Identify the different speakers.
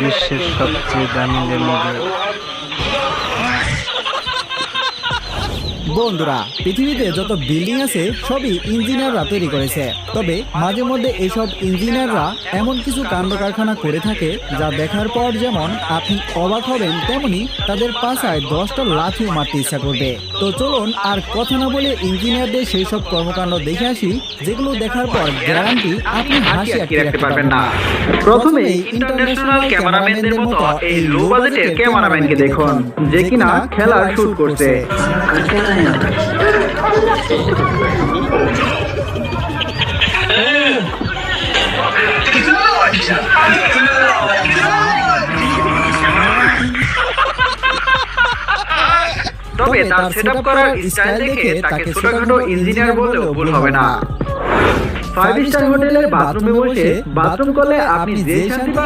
Speaker 1: বিশ্বের সবচেয়ে দামি ল্যাম্বো
Speaker 2: বন্ধুরা পৃথিবীতে যত বিল্ডিং আছে সবই ইঞ্জিনিয়াররা তৈরি করেছে। তবে মাঝে মধ্যে এসব ইঞ্জিনিয়াররা এমন কিছু কাণ্ড কারখানা করে থাকে যা দেখার পর যেমন আপনি অবাক হবেন তেমনি তাদের পাশায় দশটা লাথিও মারতে ইচ্ছা করবে। তো চলুন আর কথা না বলে ইঞ্জিনিয়ারদের সেই সব কর্মকাণ্ড দেখে আসি যেগুলো দেখার পর গ্যারান্টি আপনি হাসি আটকে রাখতে পারবেন না।
Speaker 3: প্রথমেই ইন্টারন্যাশনাল ক্যামেরাম্যানদের মতো এই লো বাজেটের ক্যামেরাম্যানকে দেখুন যে কিনা খেলার শুট করছে। তবে তার সেটআপ করার স্টাইল দেখে তাকে ছোটখাটো ইঞ্জিনিয়ার বললেও ভুল হবে না। ফাইভ স্টার হোটেলের বাথরুমে বসে বাথরুম করলে আপনি যে শান্তি পাবেন